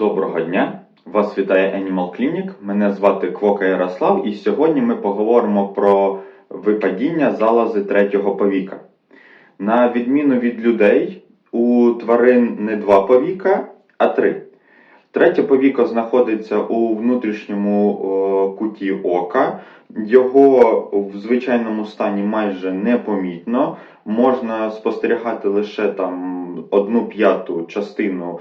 Доброго дня! Вас вітає Animal Clinic. Мене звати Квока Ярослав, і сьогодні ми поговоримо про випадіння залози третього повіка. На відміну від людей, у тварин не два повіка, а три. Третє повіко знаходиться у внутрішньому куті ока. Його в звичайному стані майже непомітно. Можна спостерігати лише там одну п'яту частину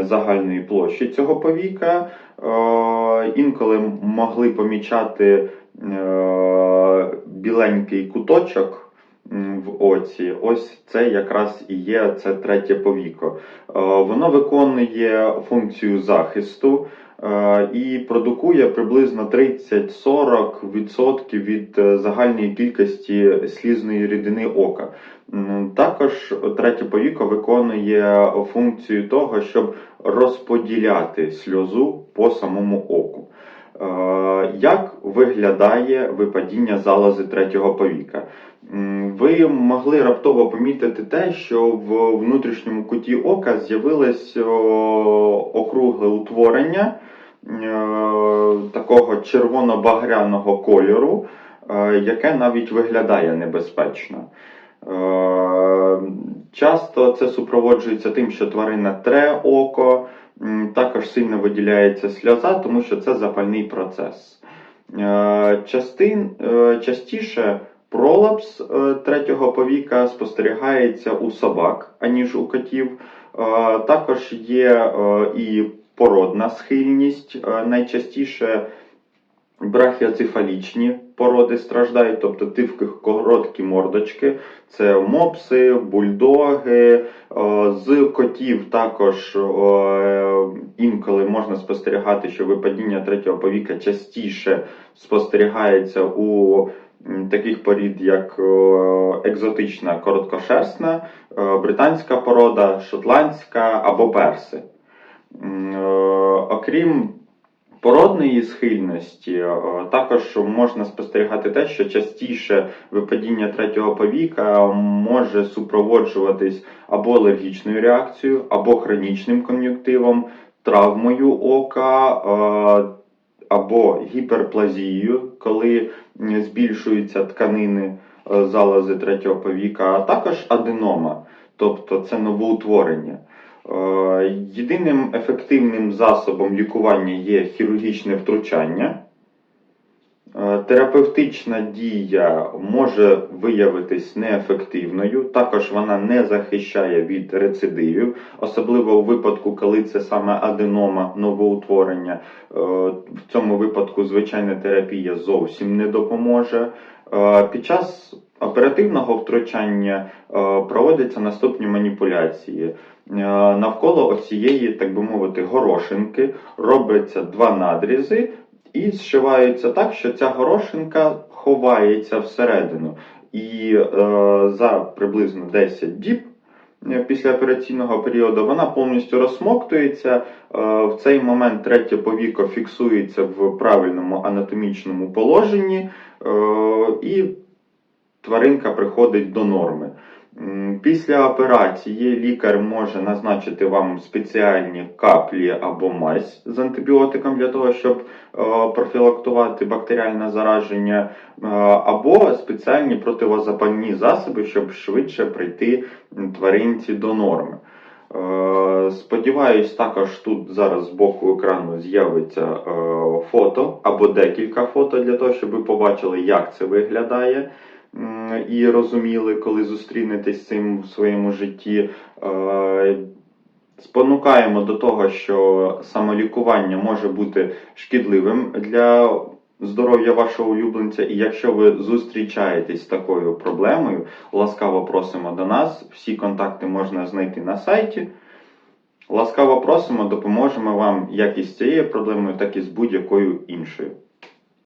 загальної площі цього повіка. Е, Інколи могли помічати е, біленький куточок в оці. Ось це якраз і є це третє повіко. Е, Воно виконує функцію захисту е, і продукує приблизно 30-40% від е, загальної кількості слізної рідини ока. Також третє повіко виконує функцію того, щоб розподіляти сльозу по самому оку. Е, Як виглядає випадіння залози третього повіка? Ви могли раптово помітити те, що в внутрішньому куті ока з'явилось округле утворення е, такого червоно-багряного кольору, е, яке навіть виглядає небезпечно. Часто це супроводжується тим, що тварина тре око, також сильно виділяється сльоза, тому що це запальний процес. Е, Частин, е, частіше пролапс е, третього повіка спостерігається у собак, аніж у котів. Також є і породна схильність. Найчастіше брахіоцефалічні породи страждають, тобто тивки короткі мордочки, це мопси, бульдоги. Е, З котів також е, інколи можна спостерігати, що випадіння третього повіка частіше спостерігається у таких порід, як е, екзотична короткошерстна, британська порода, шотландська або перси. Окрім породної схильності, е, також можна спостерігати те, що частіше випадіння третього повіка може супроводжуватись або алергічною реакцією, або хронічним кон'юнктивом, травмою ока, е, або гіперплазією, коли збільшуються тканини е, залози третього повіка, а також аденома, тобто це новоутворення. Е, Єдиним ефективним засобом лікування є хірургічне втручання. Е, Терапевтична дія може виявитись неефективною, також вона не захищає від рецидивів, особливо у випадку, коли це саме аденома новоутворення. Е, В цьому випадку звичайна терапія зовсім не допоможе. Під час оперативного втручання е, проводяться наступні маніпуляції. Е, Навколо оцієї, так би мовити, горошинки робляться два надрізи і зшиваються так, що ця горошинка ховається всередину. І е, за приблизно 10 діб е, після операційного періоду вона повністю розсмоктується. Е, в цей момент третє повіко фіксується в правильному анатомічному положенні, е, і тваринка приходить до норми. Після операції лікар може назначити вам спеціальні каплі або мазь з антибіотиком для того, щоб е, профілактувати бактеріальне зараження, е, або спеціальні противозапальні засоби, щоб швидше прийти тваринці до норми. Е, Сподіваюсь, також тут зараз з боку екрану з'явиться фото або декілька фото для того, щоб ви побачили, як це виглядає і розуміли, коли зустрінетесь з цим в своєму житті. Е, Спонукаємо до того, що самолікування може бути шкідливим для здоров'я вашого улюбленця. І якщо ви зустрічаєтесь з такою проблемою, ласкаво просимо до нас. Всі контакти можна знайти на сайті. Ласкаво просимо, допоможемо вам як із цією проблемою, так і з будь-якою іншою.